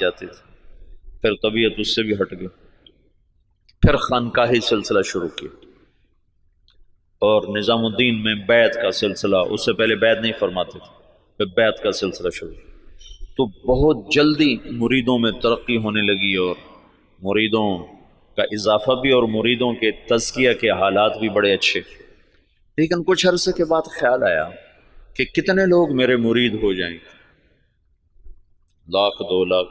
جاتے تھے۔ پھر طبیعت اس سے بھی ہٹ گئی۔ پھر خانقاہی سلسلہ شروع کیا۔ اور نظام الدین میں بیت کا سلسلہ اس سے پہلے بیت نہیں فرماتے تھے، پھر بیت کا سلسلہ شروع۔ تو بہت جلدی مریدوں میں ترقی ہونے لگی اور مریدوں کا اضافہ بھی اور مریدوں کے تزکیہ کے حالات بھی بڑے اچھے۔ لیکن کچھ عرصے کے بعد خیال آیا کہ کتنے لوگ میرے مرید ہو جائیں۔ گے لاکھ، دو لاکھ۔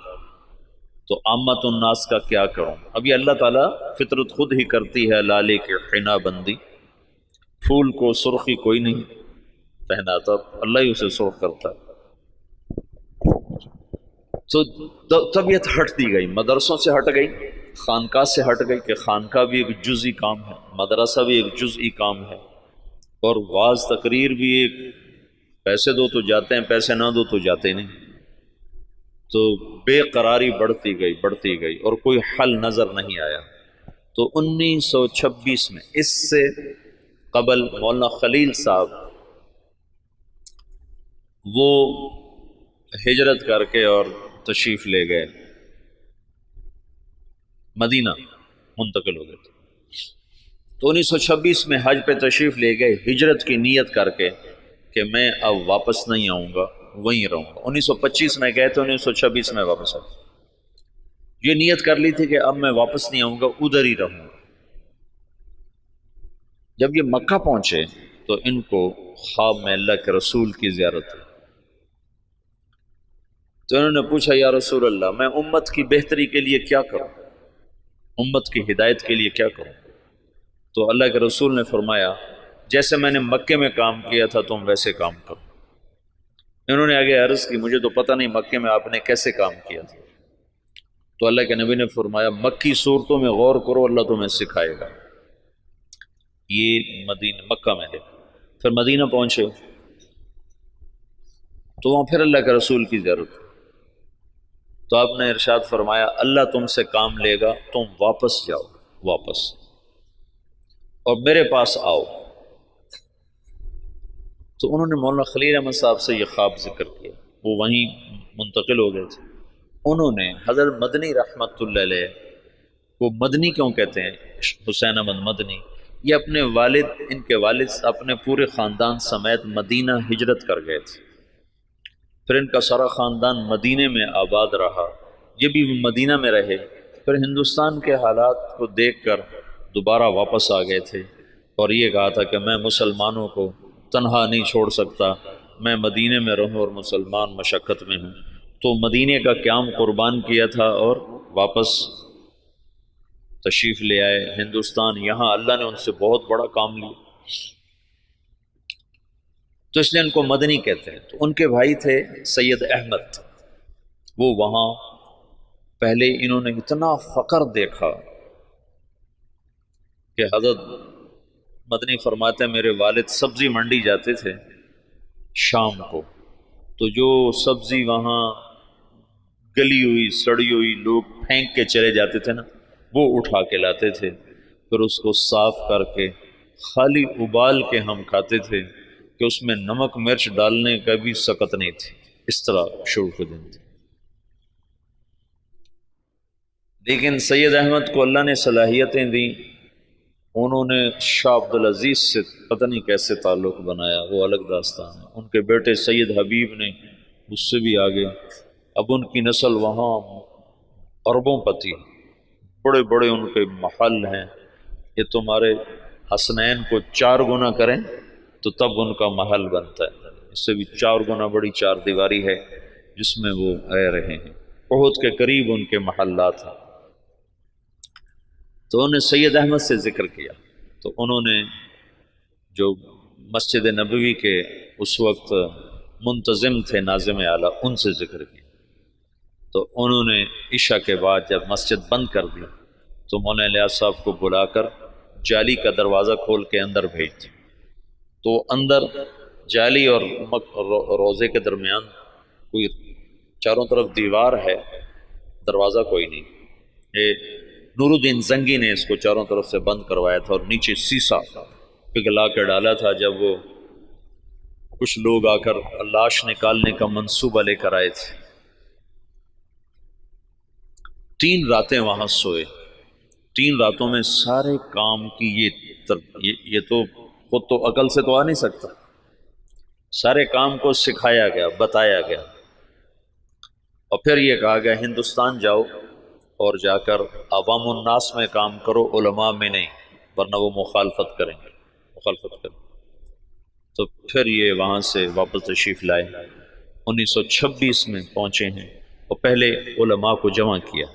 تو آمت الناس کا کیا کروں؟ ابھی اللہ تعالیٰ فطرت خود ہی کرتی ہے لالے کے حنا بندی۔ پھول کو سرخی کوئی نہیں پہناتا، اللہ ہی اسے سرخ کرتا۔ تو طبیعت ہٹتی گئی، مدرسوں سے ہٹ گئی، خانقاہ سے ہٹ گئی کہ خانقاہ بھی ایک جزئی کام ہے، مدرسہ بھی ایک جزئی کام ہے۔ اور بعض تقریر بھی ایک، پیسے دو تو جاتے ہیں، پیسے نہ دو تو جاتے نہیں۔ تو بے قراری بڑھتی گئی بڑھتی گئی اور کوئی حل نظر نہیں آیا۔ تو انیس سو چھبیس میں اس سے قبل مولانا خلیل صاحب وہ ہجرت کر کے اور تشریف لے گئے۔ مدینہ منتقل ہو گئے۔ تھے تو انیس سو چھبیس میں حج پہ تشریف لے گئے، ہجرت کی نیت کر کے کہ میں اب واپس نہیں آؤں گا۔ وہیں رہوں گا۔ انیس سو پچیس میں گئے تھے، انیس سو چھبیس میں واپس آؤں یہ نیت کر لی تھی کہ اب میں واپس نہیں آؤں گا، ادھر ہی رہوں گا۔ جب یہ مکہ پہنچے تو ان کو خواب میں اللہ کے رسول کی زیارت ہوئی۔ تو انہوں نے پوچھا، یا رسول اللہ، میں امت کی بہتری کے لیے کیا کروں؟ امت کی ہدایت کے لیے کیا کروں؟ تو اللہ کے رسول نے فرمایا، جیسے میں نے مکے میں کام کیا تھا، تم ویسے کام کرو۔ انہوں نے آگے عرض کی، مجھے تو پتہ نہیں مکے میں آپ نے کیسے کام کیا تھا۔ تو اللہ کے نبی نے فرمایا، مکی صورتوں میں غور کرو، اللہ تمہیں سکھائے گا۔ یہ مدینہ، مکہ میں دیکھا پھر مدینہ پہنچے۔ تو وہاں پھر اللہ کے رسول کی ضرورت تو آپ نے ارشاد فرمایا، اللہ تم سے کام لے گا، تم واپس جاؤ، واپس۔ اور میرے پاس آؤ۔ تو انہوں نے مولانا خلیل احمد صاحب سے یہ خواب ذکر کیا۔ وہ وہیں منتقل ہو گئے تھے۔ انہوں نے حضرت مدنی رحمت اللہ علیہ وہ مدنی کیوں کہتے ہیں؟ حسین احمد مدنی۔ یہ اپنے والد، ان کے والد اپنے پورے خاندان سمیت مدینہ ہجرت کر گئے تھے۔ پھر ان کا سارا خاندان مدینہ میں آباد رہا۔ یہ بھی مدینہ میں رہے۔ پھر ہندوستان کے حالات کو دیکھ کر دوبارہ واپس آ گئے تھے۔ اور یہ کہا تھا کہ میں مسلمانوں کو تنہا نہیں چھوڑ سکتا۔ میں مدینہ میں رہوں اور مسلمان مشقت میں ہوں۔ تو مدینہ کا قیام قربان کیا تھا اور واپس تشریف لے آئے۔ ہندوستان، یہاں اللہ نے ان سے بہت بڑا کام لیا۔ تو اس لیے ان کو مدنی کہتے ہیں۔ تو ان کے بھائی تھے سید احمد۔ وہ وہاں پہلے انہوں نے اتنا فخر دیکھا کہ حضرت مدنی فرماتے میرے والد سبزی منڈی جاتے تھے شام کو۔ تو جو سبزی وہاں گلی ہوئی، سڑی ہوئی، لوگ پھینک کے چلے جاتے تھے نا، وہ اٹھا کے لاتے تھے۔ پھر اس کو صاف کر کے، خالی ابال کے ہم کھاتے تھے کہ اس میں نمک، مرچ ڈالنے کا بھی سکت نہیں تھی۔ اس طرح شروع کے دن تھے۔ لیکن سید احمد کو اللہ نے صلاحیتیں دیں۔ انہوں نے شاہ عبد العزیز سے پتہ نہیں کیسے تعلق بنایا، وہ الگ داستان ہے۔ ان کے بیٹے سید حبیب نے اس سے بھی آگے۔ اب ان کی نسل وہاں عربوں پتی بڑے بڑے ان کے محل ہیں۔ یہ تمہارے حسنین کو چار گنا کریں تو تب ان کا محل بنتا ہے۔ اس سے بھی چار گنا بڑی چار دیواری ہے جس میں وہ رہ رہے ہیں۔ بہت کے قریب ان کے محلات ہیں۔ تو انہوں نے سید احمد سے ذکر کیا۔ تو انہوں نے جو مسجد نبوی کے اس وقت منتظم تھے ناظم اعلیٰ، ان سے ذکر کیا۔ تو انہوں نے عشاء کے بعد جب مسجد بند کر دی، تو مولانا لیاز صاحب کو بلا کر جالی کا دروازہ کھول کے اندر بھیج دی۔ تو اندر جالی اور روزے کے درمیان کوئی چاروں طرف دیوار ہے، دروازہ کوئی نہیں۔ یہ نور الدین زنگی نے اس کو چاروں طرف سے بند کروایا تھا اور نیچے سیسا پگھلا کے ڈالا تھا جب وہ کچھ لوگ آ کر لاش نکالنے کا منصوبہ لے کر آئے تھے۔ تین راتیں وہاں سوئے۔ تین راتوں میں سارے کام کی یہ یہ تو خود تو عقل سے تو آ نہیں سکتا۔ سارے کام کو سکھایا گیا، بتایا گیا۔ اور پھر یہ کہا گیا، ہندوستان جاؤ۔ اور جا کر عوام الناس میں کام کرو، علماء میں نہیں، ورنہ وہ مخالفت کریں گے، مخالفت کریں تو پھر یہ وہاں سے واپس تشریف لائے۔ انیس سو چھبیس میں پہنچے ہیں اور پہلے علماء کو جمع کیا۔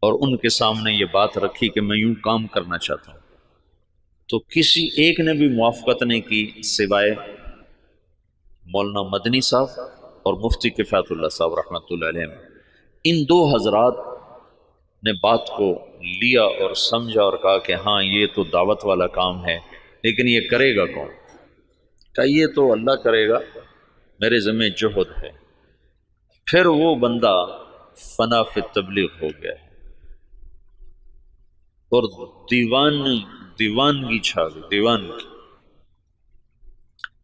اور ان کے سامنے یہ بات رکھی کہ میں یوں کام کرنا چاہتا ہوں۔ تو کسی ایک نے بھی موافقت نہیں کی سوائے مولانا مدنی صاحب اور مفتی کفایت اللہ صاحب رحمۃ اللہ علیہ۔ ان دو حضرات نے بات کو لیا اور سمجھا اور کہا کہ ہاں یہ تو دعوت والا کام ہے، لیکن یہ کرے گا کون؟ کہ یہ تو اللہ کرے گا، میرے ذمہ جہد ہے۔ پھر وہ بندہ فنا فی تبلیغ ہو گیا۔ ہے اور دیوان، دیوانگی چھا گئی، دیوانگی۔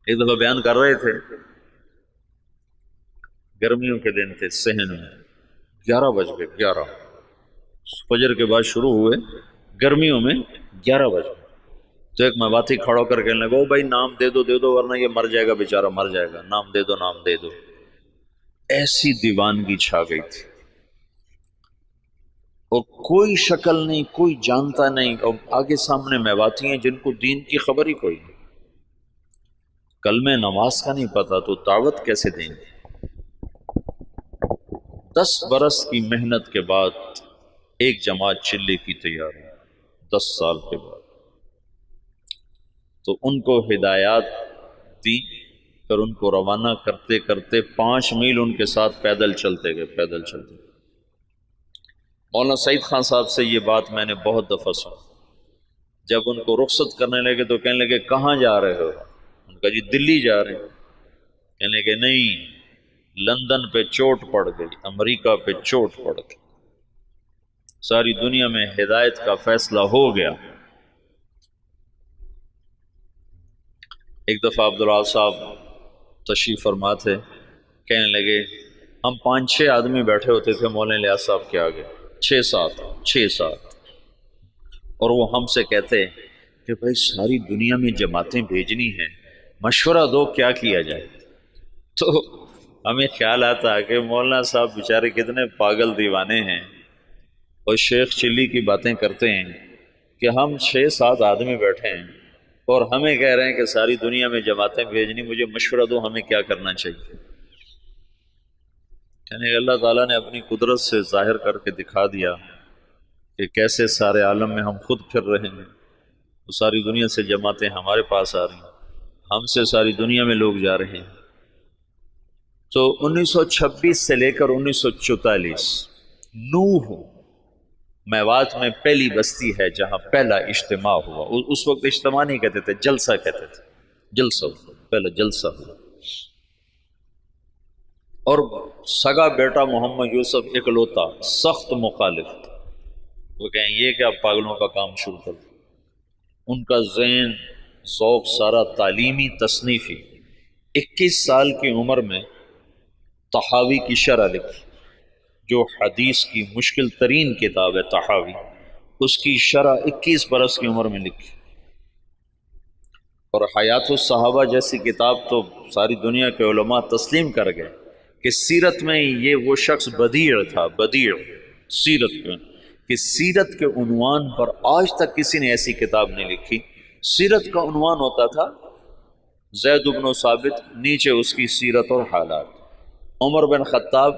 ایک دفعہ بیان کر رہے تھے، گرمیوں کے دن تھے سہن میں، گیارہ بج گئے، گیارہ۔ فجر کے بعد شروع ہوئے، گرمیوں میں گیارہ بج گئے تو ایک میں بات ہی کھڑا کر کے لگا بھائی نام دے دو دے دو، ورنہ یہ مر جائے گا، بیچارہ مر جائے گا۔ نام دے دو، نام دے دو۔ ایسی دیوانگی چھا گئی تھی۔ اور کوئی شکل نہیں، کوئی جانتا نہیں۔ اور آگے سامنے میواتی ہیں جن کو دین کی خبر ہی کوئی نہیں۔ کل میں نماز کا نہیں پتا تو دعوت کیسے دیں گے؟ دس برس کی محنت کے بعد ایک جماعت چلے کی تیاری، دس سال کے بعد۔ تو ان کو ہدایات دی کر ان کو روانہ کرتے کرتے پانچ میل ان کے ساتھ پیدل چلتے گئے، پیدل چلتے گئے۔ مولانا سعید خان صاحب سے یہ بات میں نے بہت دفعہ سنا۔ جب ان کو رخصت کرنے لگے تو کہنے لگے، کہاں جا رہے ہو؟ ان کا جی دلی جا رہے ہیں کہنے لگے، نہیں، لندن پہ چوٹ پڑ گئی، امریکہ پہ چوٹ پڑ گئی۔ ساری دنیا میں ہدایت کا فیصلہ ہو گیا۔ ایک دفعہ عبداللہ صاحب تشریف فرما تھے، کہنے لگے، ہم پانچ چھ آدمی بیٹھے ہوتے تھے مولانا لیاز صاحب کے آگے۔ چھ سات چھ سات۔ اور وہ ہم سے کہتے کہ بھائی ساری دنیا میں جماعتیں بھیجنی ہیں، مشورہ دو کیا کیا جائے۔ تو ہمیں خیال آتا کہ مولانا صاحب بیچارے کتنے پاگل دیوانے ہیں۔ اور شیخ چلی کی باتیں کرتے ہیں کہ ہم چھ سات آدمی بیٹھے ہیں اور ہمیں کہہ رہے ہیں کہ ساری دنیا میں جماعتیں بھیجنی، مجھے مشورہ دو ہمیں کیا کرنا چاہیے۔ یعنی اللہ تعالیٰ نے اپنی قدرت سے ظاہر کر کے دکھا دیا کہ کیسے سارے عالم میں ہم خود پھر رہے ہیں۔ وہ ساری دنیا سے جماعتیں ہمارے پاس آ رہی ہیں۔ ہم سے ساری دنیا میں لوگ جا رہے ہیں۔ تو انیس سو چھبیس سے لے کر انیس سو چوتالیس، نوح میوات میں پہلی بستی ہے جہاں پہلا اجتماع ہوا۔ اس وقت اجتماع نہیں کہتے تھے، جلسہ کہتے تھے۔ جلسہ پہلا جلسہ ہوا۔ اور سگا بیٹا محمد یوسف اکلوتا سخت مخالف وہ کہیں، یہ کیا پاگلوں کا کام شروع کر ان کا ذہن ذوق سارا تعلیمی تصنیفی۔ اکیس سال کی عمر میں تحاوی کی شرح لکھی۔ جو حدیث کی مشکل ترین کتاب ہے تحاوی اس کی شرح اکیس برس کی عمر میں لکھی۔ اور حیات الصحابہ جیسی کتاب تو ساری دنیا کے علماء تسلیم کر گئے کہ سیرت میں یہ وہ شخص بدیع تھا، بدیع، سیرت میں، کہ سیرت کے عنوان پر آج تک کسی نے ایسی کتاب نہیں لکھی۔ سیرت کا عنوان ہوتا تھا، زید بن و ثابت، نیچے اس کی سیرت اور حالات۔ عمر بن خطاب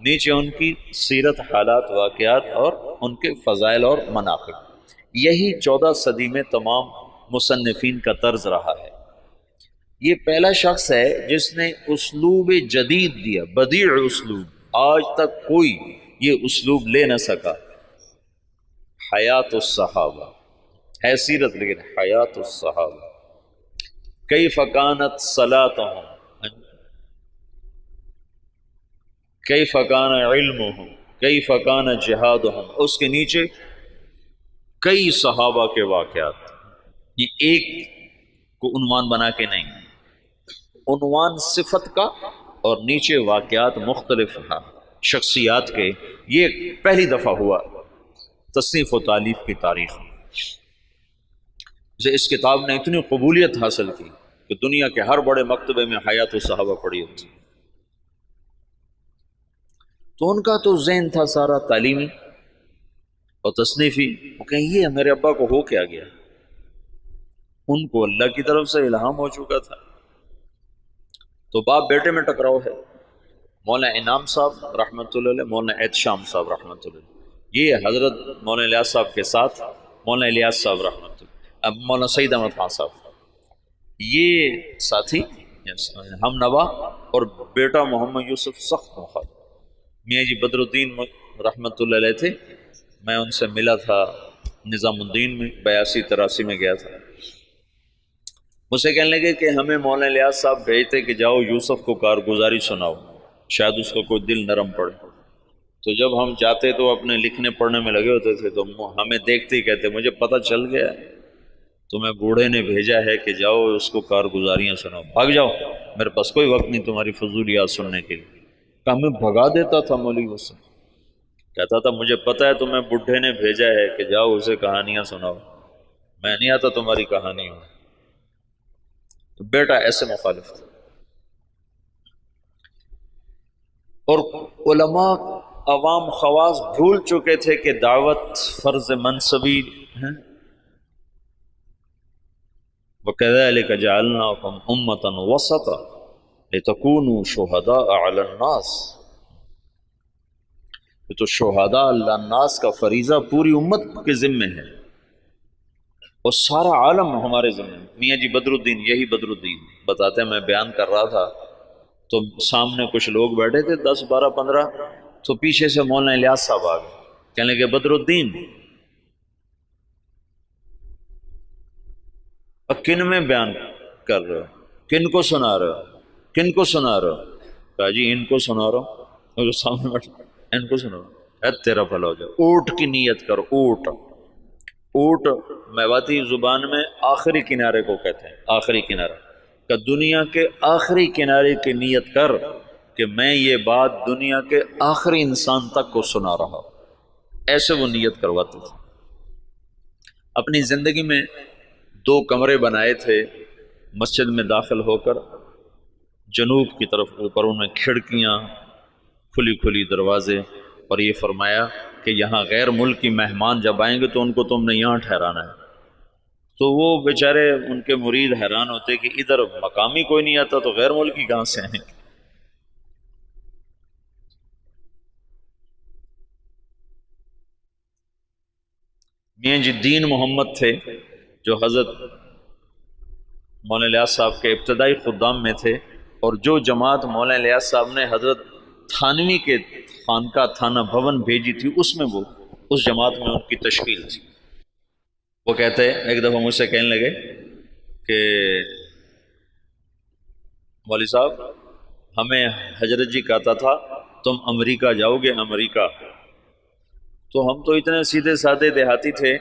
نیچے ان کی سیرت حالات، واقعات اور ان کے فضائل اور مناقب۔ یہی چودہ صدی میں تمام مصنفین کا طرز رہا ہے۔ یہ پہلا شخص ہے جس نے اسلوب جدید دیا، بدیع اسلوب۔ آج تک کوئی یہ اسلوب لے نہ سکا۔ حیات الصحابہ۔ حیثیت لیکن حیات الصحابہ۔ کئی فکانت صلاح کئی فکان علم ہوں کئی فکان جہاد ہوں اس کے نیچے کئی صحابہ کے واقعات، یہ ایک کو عنوان بنا کے نہیں، عنوان صفت کا اور نیچے واقعات مختلف شخصیات کے. یہ پہلی دفعہ ہوا، تصنیف و تعلیف کی تاریخ میں. اس کتاب نے اتنی قبولیت حاصل کی کہ دنیا کے ہر بڑے مکتبے میں حیات و صحابہ پڑی ہوتی تو ان کا تو ذہن تھا سارا تعلیمی اور تصنیفی۔ وہ کہیں یہ میرے ابا کو ہو کیا گیا؟ ان کو اللہ کی طرف سے الہام ہو چکا تھا۔ تو باپ بیٹے میں ٹکراؤ ہے۔ مولانا انعام صاحب رحمۃ اللہ علیہ، مولانا احتشام صاحب رحمۃ اللہ یہ حضرت مولانا الیاس صاحب کے ساتھ، مولانا الیاس صاحب رحمۃ اللہ اب مولانا سعید احمد خان صاحب۔ یہ ساتھی ہم نوا اور بیٹا محمد یوسف سخت مخالف میاں جی بدر الدین رحمۃ اللہ علیہ تھے، میں ان سے ملا تھا نظام الدین میں، بیاسی تراسی میں گیا تھا۔ مجھ سے کہنے لگے کہ ہمیں مولانا لیاز صاحب بھیجتے کہ جاؤ یوسف کو کارگزاری سناؤ، شاید اس کا کوئی دل نرم پڑے۔ تو جب ہم جاتے تو اپنے لکھنے پڑھنے میں لگے ہوتے تھے، تو ہمیں دیکھتے ہی کہتے، مجھے پتہ چل گیا۔ تو میں بوڑھے نے بھیجا ہے کہ جاؤ اس کو کارگزاریاں سناؤ۔ بھاگ جاؤ، میرے پاس کوئی وقت نہیں تمہاری فضولیات سننے کے لیے۔ ہمیں بھگا دیتا تھا مولوی حسن کہتا تھا، مجھے پتا ہے، تمہیں بڈھے نے بھیجا ہے کہ جاؤ اسے کہانیاں سناؤ۔ میں نہیں آتا، تمہاری کہانیوں تو بیٹا ایسے مخالف تھا۔ اور علماء عوام خواص بھول چکے تھے کہ دعوت فرض منصبی ہے۔ وہ کہ جالنا امتن وسط لتکونوا شہداء علی الناس. یہ تو شہداء اللہ الناس کا فریضہ پوری امت کے ذمے ہے اور سارا عالم ہمارے ذمے میاں جی بدر الدین یہی بدر الدین بتاتے ہیں، میں بیان کر رہا تھا۔ تو سامنے کچھ لوگ بیٹھے تھے، دس، بارہ، پندرہ۔ تو پیچھے سے مولانا الیاس صاحب آ گئے۔ کہنے لگے بدر الدین کن میں بیان کر رہے ہو؟ کن کو سنا رہے ہو؟ کن کو سنا رہا کہا جی ان کو سنا رہا ہوں جو سامنے بیٹھا، ان کو سنا رہا تیرا بھلا ہو جائے اوٹ کی نیت کر، اوٹ۔ اوٹ میواتی زبان میں آخری کنارے کو کہتے ہیں، آخری کنارہ۔ کہ دنیا کے آخری کنارے کی نیت کر کہ میں یہ بات دنیا کے آخری انسان تک کو سنا رہا ایسے وہ نیت کرواتے تھے۔ اپنی زندگی میں دو کمرے بنائے تھے، مسجد میں داخل ہو کر جنوب کی طرف اوپر ان میں کھڑکیاں، کھلی کھلی دروازے، اور یہ فرمایا کہ یہاں غیر ملک کی مہمان جب آئیں گے تو ان کو تم نے یہاں ٹھہرانا ہے۔ تو وہ بیچارے ان کے مرید حیران ہوتے کہ ادھر مقامی کوئی نہیں آتا تو غیر ملکی کہاں سے آئیں میاں جی دین محمد تھے جو حضرت مولانا لیاس صاحب کے ابتدائی خدام میں تھے۔ اور جو جماعت مولانا لیاس صاحب نے حضرت تھانوی کے خانقاہ تھانہ بھون بھیجی تھی، اس میں وہ، اس جماعت میں ان کی تشکیل تھی۔ وہ کہتے ہیں، ایک دفعہ مجھ سے کہنے لگے کہ مولوی صاحب، ہمیں حضرت جی کہتا تھا، تم امریکہ جاؤ گے، امریکہ۔ تو ہم تو اتنے سیدھے سادے دیہاتی تھے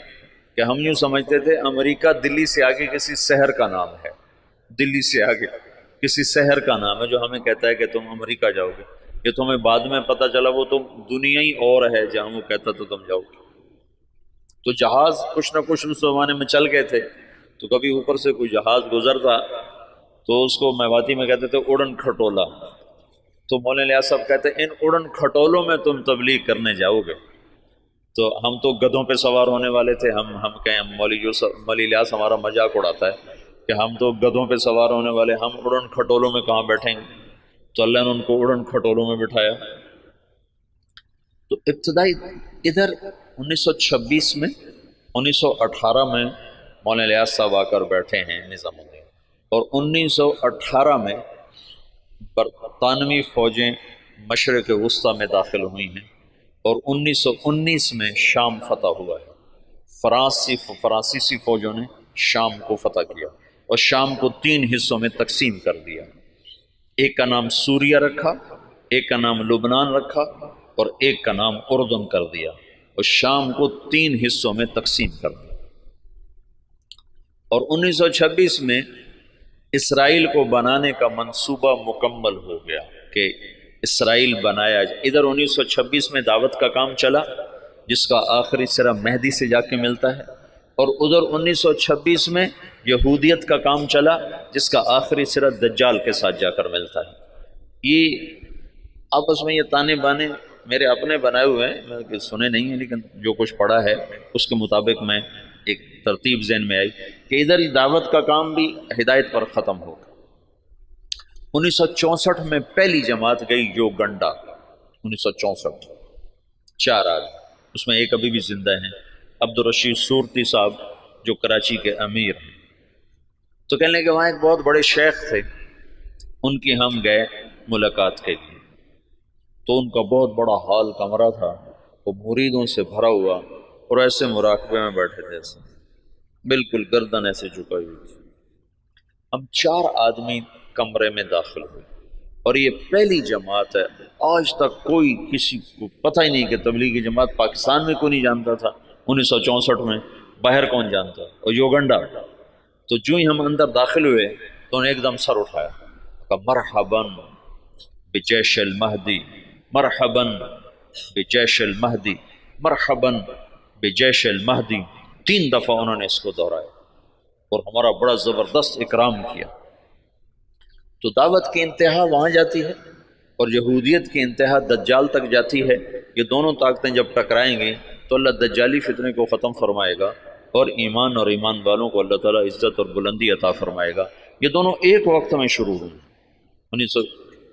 کہ ہم یوں سمجھتے تھے، امریکہ دلی سے آگے کسی شہر کا نام ہے۔ دلی سے آگے۔ کسی شہر کا نام ہے جو ہمیں کہتا ہے کہ تم امریکہ جاؤ گے۔ یہ تمہیں بعد میں پتہ چلا وہ تو دنیا ہی اور ہے، جہاں وہ کہتا تو تم جاؤ گے۔ تو جہاز کچھ نہ کچھ اس زمانے میں چل گئے تھے۔ تو کبھی اوپر سے کوئی جہاز گزرتا تو اس کو میواتی میں کہتے تھے اڑن کھٹولا۔ تو مولانا صاحب کہتے ہیں، ان اڑن کھٹولوں میں تم تبلیغ کرنے جاؤ گے۔ تو ہم تو گدھوں پہ سوار ہونے والے تھے۔ ہم ہم کہیں مولی یوسف مولی لیاس ہمارا مذاق اڑاتا ہے۔ کہ ہم تو گدھوں پہ سوار ہونے والے، ہم اڑن کھٹولوں میں کہاں بیٹھیں گے؟ تو اللہ نے ان کو اڑن کھٹولوں میں بٹھایا۔ تو ابتدائی ادھر انیس سو چھبیس میں، انیس سو اٹھارہ میں مولانا لیاس صاحب آ کر بیٹھے ہیں نظام الدین۔ اور انیس سو اٹھارہ میں برطانوی فوجیں مشرق وسطی میں داخل ہوئی ہیں۔ اور انیس سو انیس میں شام فتح ہوا ہے۔ فرانسی، فرانسیسی فوجوں نے شام کو فتح کیا۔ اور شام کو تین حصوں میں تقسیم کر دیا۔ ایک کا نام سوریا رکھا، ایک کا نام لبنان رکھا اور ایک کا نام اردن کر دیا۔ اور شام کو تین حصوں میں تقسیم کر دیا۔ اور انیس سو چھبیس میں اسرائیل کو بنانے کا منصوبہ مکمل ہو گیا کہ اسرائیل بنایا۔ جائے ادھر انیس سو چھبیس میں دعوت کا کام چلا، جس کا آخری سرا مہدی سے جا کے ملتا ہے۔ اور ادھر انیس سو چھبیس میں یہودیت کا کام چلا جس کا آخری سرا دجال کے ساتھ جا کر ملتا ہے۔ یہ آپس میں یہ تانے بانے میرے اپنے بنائے ہوئے ہیں۔ میں سنے نہیں ہیں، لیکن جو کچھ پڑھا ہے، اس کے مطابق میں ایک ترتیب ذہن میں آئی کہ ادھر دعوت کا کام بھی ہدایت پر ختم ہو گیا انیس سو چونسٹھ میں پہلی جماعت گئی جو گنڈا۔ انیس سو چونسٹھ، چار آدمی۔ اس میں ایک ابھی بھی زندہ ہیں۔ عبد الرشید صورتی صاحب، جو کراچی کے امیر ہیں۔ تو کہنے کہ وہاں ایک بہت بڑے شیخ تھے۔ ان کی ہم گئے ملاقات کے لیے۔ تو ان کا بہت بڑا ہال کمرہ تھا، وہ مریدوں سے بھرا ہوا اور ایسے مراقبے میں بیٹھے تھے ایسے بالکل گردن ایسے جھکائی ہوئی تھی۔ ہم چار آدمی کمرے میں داخل ہوئے۔ اور یہ پہلی جماعت ہے، آج تک کوئی کسی کو پتہ ہی نہیں کہ تبلیغی جماعت پاکستان میں کوئی نہیں جانتا تھا۔ انیس سو چونسٹھ میں باہر کون جانتا اور یوگنڈا۔ تو جو ہی ہم اندر داخل ہوئے تو انہیں ایک دم سر اٹھایا۔ کہ مرحباً بجیش المہدی، مرحباً بجیش المہدی، مرحباً بجیش المہدی۔ تین دفعہ انہوں نے اس کو دہرایا اور ہمارا بڑا زبردست اکرام کیا۔ تو دعوت کی انتہا وہاں جاتی ہے اور یہودیت کی انتہا دجال تک جاتی ہے۔ یہ دونوں طاقتیں جب ٹکرائیں گی تو اللہ دجالی فتنے کو ختم فرمائے گا اور ایمان اور ایمان والوں کو اللہ تعالیٰ عزت اور بلندی عطا فرمائے گا۔ یہ دونوں ایک وقت میں شروع ہوئی انیس سو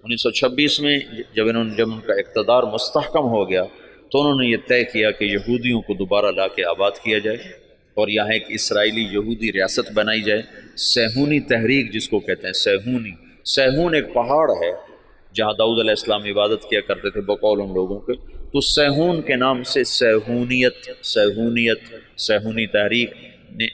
انیس سو چھبیس میں جب انہوں نے جب ان کا اقتدار مستحکم ہو گیا، تو انہوں نے یہ طے کیا کہ یہودیوں کو دوبارہ لا کے آباد کیا جائے اور یہاں ایک اسرائیلی یہودی ریاست بنائی جائے۔ سہونی تحریک جس کو کہتے ہیں سہونی سہون ایک پہاڑ ہے جہاں داؤد علیہ السلام عبادت کیا کرتے تھے، بقول ان لوگوں کے۔ تو سہون کے نام سے سہونیت سہونیت سہونی تحریک نے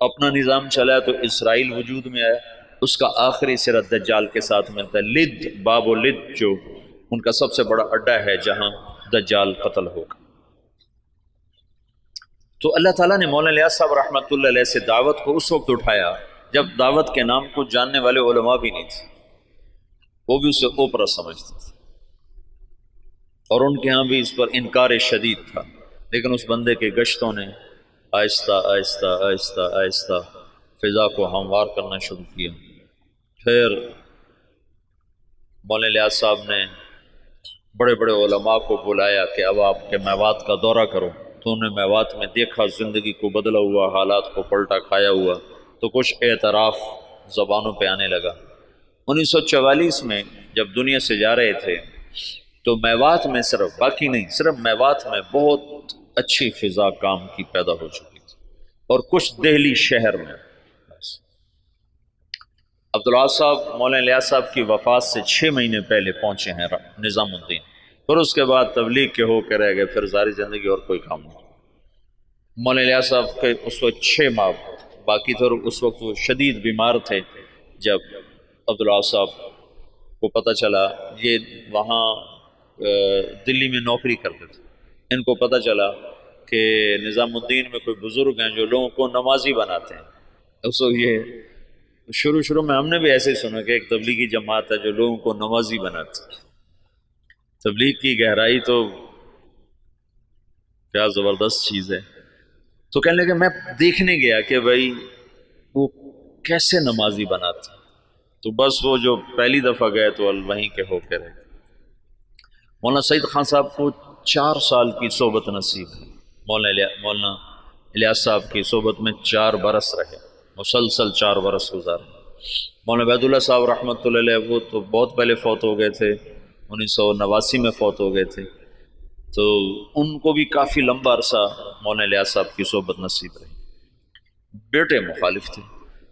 اپنا نظام چلایا تو اسرائیل وجود میں آیا۔ اس کا آخری سرت دجال کے ساتھ ملتا ہے لد، باب و لد جو ان کا سب سے بڑا اڈا ہے جہاں دجال قتل ہوگا۔ تو اللہ تعالیٰ نے مولانا صاحب رحمۃ اللہ علیہ سے دعوت کو اس وقت اٹھایا جب دعوت کے نام کو جاننے والے علماء بھی نہیں تھے۔ وہ بھی اسے اوپرا سمجھتے تھے۔ اور ان کے ہاں بھی اس پر انکار شدید تھا۔ لیکن اس بندے کے گشتوں نے آہستہ آہستہ آہستہ آہستہ فضا کو ہموار کرنا شروع کیا۔ پھر مولانا لیاز صاحب نے بڑے بڑے علماء کو بلایا کہ اب آپ کے میوات کا دورہ کرو۔ تو انہیں میوات میں دیکھا، زندگی کو بدلا ہوا، حالات کو پلٹا، کھایا ہوا۔ تو کچھ اعتراف زبانوں پہ آنے لگا۔ انیس سو چوالیس میں جب دنیا سے جا رہے تھے تو میوات میں صرف باقی نہیں، صرف میوات میں بہت اچھی فضا کام کی پیدا ہو چکی تھی۔ اور کچھ دہلی شہر میں۔ عبداللہ صاحب، مولانا لیا صاحب کی وفات سے چھ مہینے پہلے پہنچے ہیں نظام الدین۔ پھر اس کے بعد تبلیغ کے ہو کے رہ گئے، پھر ساری زندگی اور کوئی کام نہیں۔ مولانا لیا صاحب کے اس وقت چھ ماہ باقی تھے اور اس وقت وہ شدید بیمار تھے۔ جب عبداللہ صاحب کو پتہ چلا، یہ وہاں دلی میں نوکری کرتے تھے۔ ان کو پتہ چلا کہ نظام الدین میں کوئی بزرگ ہیں جو لوگوں کو نمازی بناتے ہیں۔ اس یہ شروع شروع میں ہم نے بھی ایسے ہی سنا کہ ایک تبلیغی جماعت ہے جو لوگوں کو نمازی بناتی تبلیغ کی گہرائی تو کیا زبردست چیز ہے۔ تو کہنے لگے، میں دیکھنے گیا کہ بھائی، وہ کیسے نمازی بناتے تو بس وہ جو پہلی دفعہ گئے تو وہیں کے ہو کے رہے مولانا سعید خان صاحب کو چار سال کی صحبت نصیب ہے۔ مولانا مولانا الیاس صاحب کی صحبت میں چار برس رہے۔ مسلسل چار برس گزارے مولانا عبید اللہ صاحب رحمۃ اللہ علیہ وہ تو بہت پہلے فوت ہو گئے تھے۔ انیس سو نواسی میں فوت ہو گئے تھے۔ تو ان کو بھی کافی لمبا عرصہ مولانا لیاز صاحب کی صحبت نصیب رہی۔ بیٹے مخالف تھے۔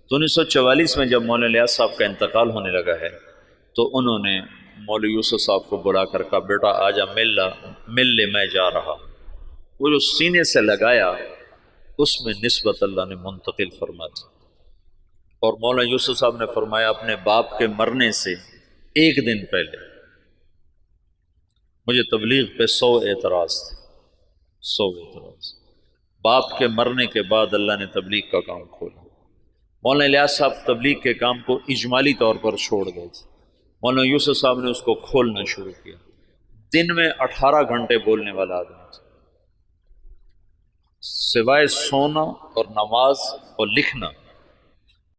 تو انیس سو چوالیس میں جب مولانا لیاز صاحب کا انتقال ہونے لگا ہے، تو انہوں نے مول یوسف صاحب کو بلا کر کہا، بیٹا آجا مل مل لے، میں جا رہا۔ وہ جو سینے سے لگایا، اس میں نسبت اللہ نے منتقل فرما دی اور مولانا یوسف صاحب نے فرمایا، اپنے باپ کے مرنے سے ایک دن پہلے۔ مجھے تبلیغ پہ سو اعتراض تھے۔ سو اعتراض۔ باپ کے مرنے کے بعد اللہ نے تبلیغ کا کام کھولا۔ مولانا الیاس صاحب تبلیغ کے کام کو اجمالی طور پر چھوڑ گئے تھے۔ مولانا یوسف صاحب نے اس کو کھولنا شروع کیا۔ دن میں اٹھارہ گھنٹے بولنے والا آدمی تھا۔ سوائے سونا اور نماز اور لکھنا